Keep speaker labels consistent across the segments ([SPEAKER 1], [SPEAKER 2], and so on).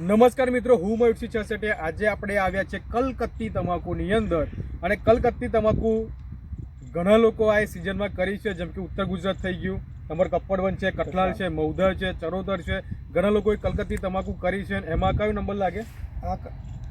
[SPEAKER 1] નમસ્કાર મિત્રો હું મયુરસિંહ છસેટે આજે આપણે આવ્યા છે કલકત્તી તમાકુની અંદર. અને કલકત્તી તમાકુ ઘણા લોકો આ સિઝનમાં કરી છે જેમ કે ઉત્તર ગુજરાત થઈ ગયું. તમારું કપ્પડવન છે કઠલાલ છે મૌધર છે ચરોતર છે. ઘણા લોકોએ કલકત્તી તમાકુ કરી છે. એમાં કયો નંબર લાગે?
[SPEAKER 2] આ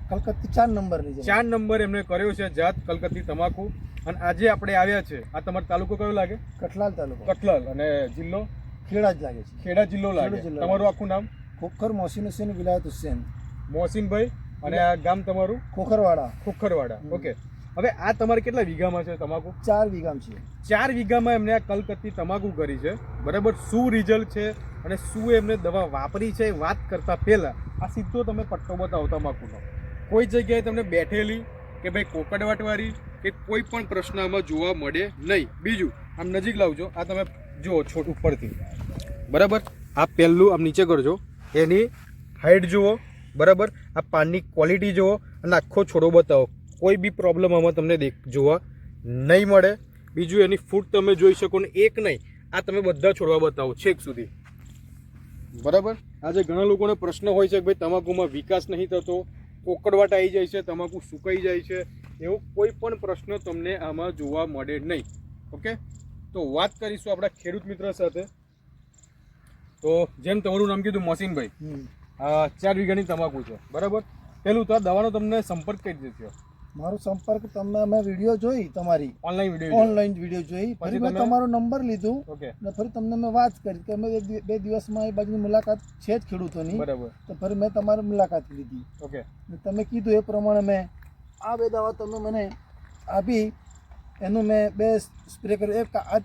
[SPEAKER 2] કલકત્તી ચાર નંબરની છે.
[SPEAKER 1] ચાર નંબર એમને કર્યો છે જાત કલકત્તી તમાકુ. અને આજે આપણે આવ્યા છે. આ તમારો તાલુકો કયો લાગે?
[SPEAKER 2] કઠલાલ તાલુકો.
[SPEAKER 1] કઠલાલ. અને જિલ્લો?
[SPEAKER 2] ખેડા જ લાગે છે.
[SPEAKER 1] ખેડા જિલ્લો લાગે. તમારું આખું નામ?
[SPEAKER 2] ખોખર મોસીન હુસેન વિલાયત હુસેન.
[SPEAKER 1] મોહસિનભાઈ અને આ ગામ તમારું?
[SPEAKER 2] ખોખરવાડા.
[SPEAKER 1] ખોખરવાડા. ઓકે. હવે આ તમારે કેટલા વીઘામાં છે તમાકુ?
[SPEAKER 2] ચાર વીઘામાં છે.
[SPEAKER 1] ચાર વીઘામાં એમને આ કલકત્તી તમાકુ કરી છે. બરાબર? શું રિઝલ્ટ છે અને શું એમને દવા વાપરી છે વાત કરતા પહેલા આ સીધો તમે પટ્ટો બતાવો તમાકુનો. કોઈ જગ્યાએ તમને બેઠેલી કે ભાઈ કોકડવાટવાળી કે કોઈ પણ પ્રશ્ન આમાં જોવા મળે નહીં. બીજું આમ નજીક લાવજો. આ તમે જુઓ છોટ ઉપરથી. બરાબર? આ પહેલું આમ નીચે કરજો. એની હાઈટ જુઓ, બરાબર? આ પાનની ક્વોલિટી જુઓ, અને આખો છોડો બતાવો. કોઈ બી પ્રોબ્લેમ આમાં તમને દેખ, જોવા નહીં મળે. બીજું એની ફૂટ તમે જોઈ શકો ને એક નહીં. આ તમે બધા છોડવા બતાવો છેક સુધી. બરાબર? આજે ઘણા લોકોને પ્રશ્ન હોય છે કે ભાઈ તમાકુમાં વિકાસ નહીં થતો, કોકડવાટ આવી જાય છે, તમાકુ સુકાઈ જાય છે, એવો કોઈ પણ પ્રશ્ન તમને આમાં જોવા મળે નહીં. ઓકે? તો વાત કરીશું આપણા ખેડૂત મિત્ર સાથે. તો જેમ તમારું નામ કીધું મોસીનભાઈ. ચાર વીઘાની તમાકુ છે. બરાબર? પેલું તો દવાનો તમને સંપર્ક રીતે થયો
[SPEAKER 2] મારો સંપર્ક તમે અમે વીડિયો જોઈ તમારી.
[SPEAKER 1] ઓનલાઈન વીડિયો
[SPEAKER 2] ઓનલાઈન વીડિયો જોઈ.
[SPEAKER 1] પછી
[SPEAKER 2] મેં તમારો નંબર લીધું. ને ફરી તમને મેં વાત કરી કે અમે બે દિવસમાં એ બાજુની મુલાકાત છે જ ખેડૂતોની.
[SPEAKER 1] બરાબર.
[SPEAKER 2] તો ફરી મેં તમારી મુલાકાત લીધી.
[SPEAKER 1] ઓકે
[SPEAKER 2] તમે કીધું એ પ્રમાણે મેં આ બે દવા તમે મને આપી. એનું મેં બે સ્પ્રે કર્યું. એક આ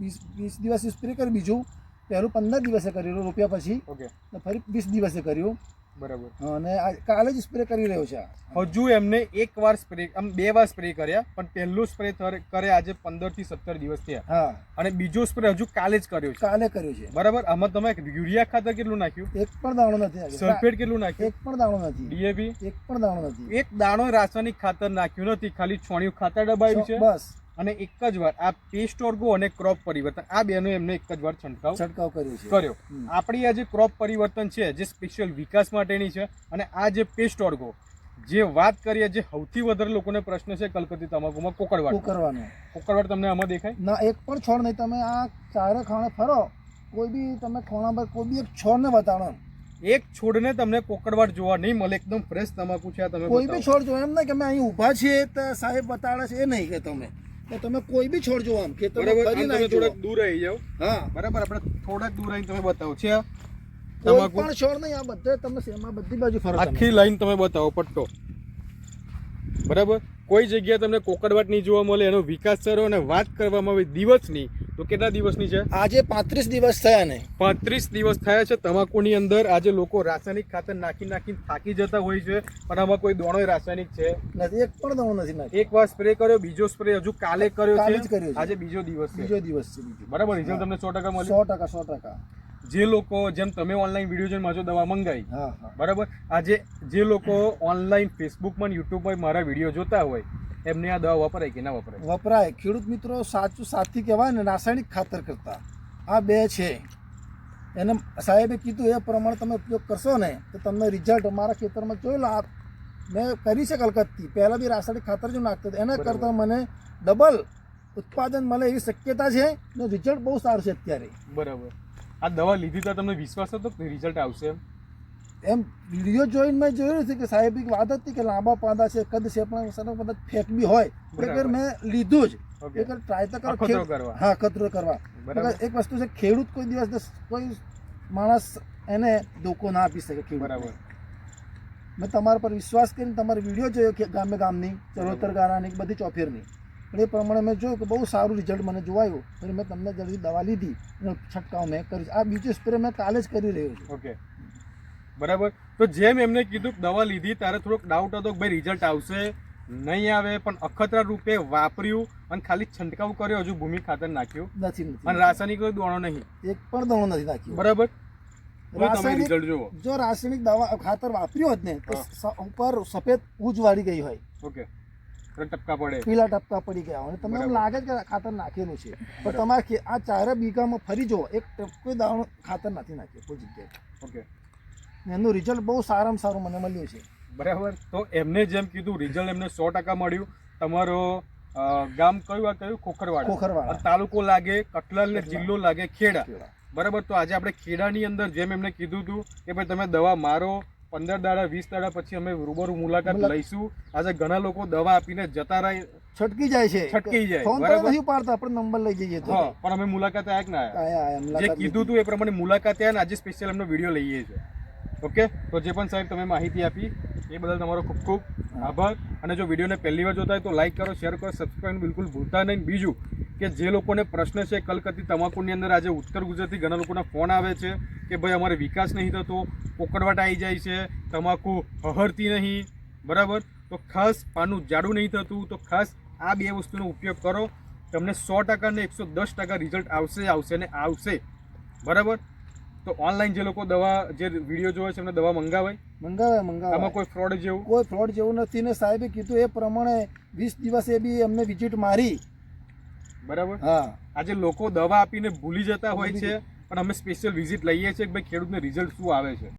[SPEAKER 2] વીસ વીસ દિવસ સ્પ્રે કરી બીજું. પહેલું પંદર દિવસે કર્યું રૂપિયા પછી.
[SPEAKER 1] ઓકે.
[SPEAKER 2] ફરી વીસ દિવસે કર્યું.
[SPEAKER 1] બરાબર.
[SPEAKER 2] અને કાલે જ સ્પ્રે કરી રહ્યો છે
[SPEAKER 1] હજુ એમને એક વાર સ્પ્રે આમ બે વાર સ્પ્રે કર્યા પણ પહેલું સ્પ્રે કરે આજે પંદરથી સત્તર દિવસ થયા.
[SPEAKER 2] હા.
[SPEAKER 1] અને બીજો સ્પ્રે હજુ કાલે જ કર્યો છે.
[SPEAKER 2] કાલે કર્યો છે.
[SPEAKER 1] બરાબર? આમાં તમે યુરિયા ખાતર કેટલું નાખ્યું?
[SPEAKER 2] એક પણ દાણો નથી.
[SPEAKER 1] સલ્ફેટ કેટલું નાખ્યું?
[SPEAKER 2] એક પણ દાણો નથી.
[SPEAKER 1] ડીએપી?
[SPEAKER 2] એક પણ દાણો નથી.
[SPEAKER 1] એક દાણો રાસાયણિક ખાતર નાખ્યું નથી ખાલી છોણિયું ખાતર દબાવ્યું છે?
[SPEAKER 2] બસ.
[SPEAKER 1] અને એક જ વાર આ પેસ્ટ ઓર્ગો અને ક્રોપ પરિવર્તન આ બેનો એમને એક જ વાર છંટકાવ
[SPEAKER 2] છંટકાવ કર્યો છે.
[SPEAKER 1] કર્યો. આપણી આ જે ક્રોપ પરિવર્તન છે જે સ્પેશિયલ વિકાસ માટેની છે અને આ જે પેસ્ટ ઓર્ગો જે વાત કરીએ જે સૌથી વધારે લોકોને પ્રશ્ન છે કલકત્તી તમાકુમાં
[SPEAKER 2] કોકરવાડ
[SPEAKER 1] કોકરવાનો.
[SPEAKER 2] કરવાનું
[SPEAKER 1] કોકડવાડ તમને આમાં દેખાય?
[SPEAKER 2] ના એક પણ છોડ નહીં. તમે આ ચારે ખાણે ફરો કોઈ બી તમે ખોણા પર કોઈ બી એક છોડને બતાડો
[SPEAKER 1] એક છોડને તમને કોકડવાટ જોવા નહીં મળે એકદમ ફ્રેશ તમાકુ છે આ તમે
[SPEAKER 2] કોઈ બી છોડ જો એમ નહીં કે અમે અહીં ઊભા છીએ તો સાહેબ બતાડે છે એ નહીં કે તમે. તમે કોઈ બી છોડ જો આમ તમે
[SPEAKER 1] બરાબર થોડાક દૂર આવી જાવ
[SPEAKER 2] હા.
[SPEAKER 1] બરાબર આપણે થોડાક દૂર આવીને તમે બતાવો. છે તમાકુ?
[SPEAKER 2] પણ છોડ નહીં આ બધે તમે સેમાં બધી બાજુ ફરો
[SPEAKER 1] આખી લાઈન તમે બતાવો પટ્ટો. બરાબર? કોઈ જગ્યાએ તમને કોકડવાટ નહીં જોવા મળે એનો વિકાસ કરો અને વાત કરવામાં આવે દિવસની તો કેટલા દિવસની છે?
[SPEAKER 2] આજે પાંત્રીસ દિવસ થયા ને.
[SPEAKER 1] પાંત્રીસ દિવસ થયા છે. તમાકુની અંદર આજે લોકો રાસાયણિક ખાતર નાખી નાખીને થાકી જતા હોય છે પણ આમાં કોઈ દોણો રાસાયણિક છે?
[SPEAKER 2] નથી એક પણ દોણો નથી નાખ્યો.
[SPEAKER 1] એક વાર સ્પ્રે કર્યો બીજો સ્પ્રે હજુ કાલે કર્યો છે. આજે બીજો દિવસ છે.
[SPEAKER 2] બીજો દિવસ છે
[SPEAKER 1] બરાબર? રિઝલ્ટ તમને સો ટકા મળ્યું.
[SPEAKER 2] સો ટકા સો ટકા.
[SPEAKER 1] જે લોકો જેમ તમે ઓનલાઈન વીડિયો જોઈને મારો દવા મંગાવી. બરાબર? આજે જે લોકો ઓનલાઈન ફેસબુકમાં યુટ્યુબ પર મારા વીડિયો જોતા હોય એમને આ દવા વપરાય કે ના વપરાય?
[SPEAKER 2] વપરાય. ખેડૂત મિત્રો સાચું સાથી કહેવાય ને રાસાયણિક ખાતર કરતા. આ બે છે. એને સાહેબે કીધું એ પ્રમાણે તમે ઉપયોગ કરશો ને તો તમને રિઝલ્ટ અમારા ખેતરમાં જોયેલો આ મેં કરી છે કલકત્તી. પહેલાં બી રાસાયણિક ખાતર જો નાખતો હતો. એના કરતાં મને ડબલ ઉત્પાદન મળે એવી શક્યતા છે ને રિઝલ્ટ બહુ સારું છે અત્યારે.
[SPEAKER 1] બરાબર. આ દવા લીધી તો તમને વિશ્વાસ હતો કે રિઝલ્ટ આવશે એમ?
[SPEAKER 2] એમ વીડિયો જોઈને મેં જોયું છે કે સાહેબ એક વાત હતી કે લાંબા પાંદા છે કદ છે પણ કદાચ ફેક બી હોય.
[SPEAKER 1] બરાબર.
[SPEAKER 2] મેં લીધું જ. એક ટ્રાય તો કરો. હા ખતરો કરવા. એક વસ્તુ છે ખેડૂત કોઈ દિવસ કોઈ માણસ એને ધોકો ના આપી શકે ખેડૂત
[SPEAKER 1] બરાબર.
[SPEAKER 2] મેં તમારા પર વિશ્વાસ કરીને તમારો વીડિયો જોયો કે ગામે ગામની ચરોતર ગારાની બધી ચોફેરની. પણ એ પ્રમાણે મેં જોયું કે બહુ સારું રિઝલ્ટ મને જોવાયું. અને મેં તમને જલ્દી દવા લીધી છંટકાવ મેં કરી. આ બીજો સ્પ્રે મેં કાલે જ કરી રહ્યો છું.
[SPEAKER 1] ઓકે. બરાબર? તો જેમ એમને કીધું દવા લીધી ત્યારે થોડોક ડાઉટ હતો કે ભાઈ રિઝલ્ટ આવશે નહીં આવે પણ અખતરા રૂપે વાપર્યું અને ખાલી છંટકાવ કર્યો હજુ ભૂમિ ખાતર નાખ્યું.
[SPEAKER 2] નથી
[SPEAKER 1] અને રાસાયણિક કોઈ દોણો નહીં.
[SPEAKER 2] એક પણ દોણો નથી નાખ્યો.
[SPEAKER 1] બરાબર?
[SPEAKER 2] જો રાસાયણિક દવા ખાતર વાપર્યું હોત ને તો ઉપર સફેદ ઉજ વાળી ગઈ હોય.
[SPEAKER 1] ઓકે. ટપકા પડે.
[SPEAKER 2] પીલા ટપકા પડી ગયા હોય. તમને એમ લાગે કે ખાતર નાખેલું છે. પણ તમારે આ ચારે બીઘામાં ફરી જુઓ. એક કોઈ દાણો ખાતર નથી નાખ્યું કોઈ જગ્યાએ.
[SPEAKER 1] ઓકે.
[SPEAKER 2] એનું રિઝલ્ટ બહુ સારામાં સારું મને મળ્યું છે.
[SPEAKER 1] બરાબર? તો એમને જેમ કીધું રિઝલ્ટ એમને સો ટકા મળ્યું. તમારો ગામ કયું આ કયું? ખોખરવાડા.
[SPEAKER 2] ખોખરવાડા.
[SPEAKER 1] તાલુકો લાગે કટલાલ ને જિલ્લો લાગે ખેડા. બરાબર? તો આજે આપણે ખેડાની અંદર જેમ એમને કીધું હતું કે ભાઈ તમે દવા મારો પંદર દાડા વીસ દાડા પછી અમે રૂબરૂ મુલાકાત લઈશું. આજે ઘણા લોકો દવા આપીને જતા રહે.
[SPEAKER 2] છટકી જાય છે.
[SPEAKER 1] છટકી જાય,
[SPEAKER 2] ફોન તો નથી પાડતા આપણે નંબર લઈ જઈએ તો.
[SPEAKER 1] પણ અમે મુલાકાત આયા કે ના આયા, જે કીધું હતું એ પ્રમાણે મુલાકાત આયા ને આજે સ્પેશિયલ એમનો વીડિયો લઈએ છીએ. ઓકે? તો જે પણ સાહેબ તમે માહિતી આપી, એ બદલ તમારો ખૂબ ખૂબ આભાર. અને જો વિડીયોને પહેલી વાર જોતા હોય તો લાઈક કરો શેર કરો સબસ્ક્રાઈબ બિલકુલ ભૂલતા નહીં. બીજું કે જે લોકોને પ્રશ્ન છે કલકત્તી તમાકુની અંદર આજે ઉત્તર ગુજરાતથી ઘણા લોકોના ફોન આવે છે કે ભાઈ અમારે વિકાસ નહીં થતો પોકડવાટ આવી જાય છે, તમાકુ હહરતી નહીં. બરાબર? તો ખાસ પાનું જાડું નહીં થતું, તો ખાસ આ બે વસ્તુનો ઉપયોગ કરો. તમને સો ટકા ને એકસો દસ ટકા રિઝલ્ટ આવશે આવશે ને આવશે. બરાબર? તો ઓનલાઈન જે લોકો દવા જે વીડિયો જોવે છે એમને દવા મંગાવાય?
[SPEAKER 2] મંગાવે મંગાવે.
[SPEAKER 1] આમાં કોઈ ફ્રોડ જેવું?
[SPEAKER 2] કોઈ ફ્રોડ જેવું નથી. ને સાહેબે કીધું એ પ્રમાણે વીસ દિવસે બી એમને વિઝિટ મારી.
[SPEAKER 1] બરાબર?
[SPEAKER 2] હા.
[SPEAKER 1] આજે લોકો દવા આપીને ભૂલી જતા હોય છે પણ અમે સ્પેશિયલ વિઝિટ લઈએ છીએ કે ભાઈ ખેડૂતને રિઝલ્ટ શું આવે છે?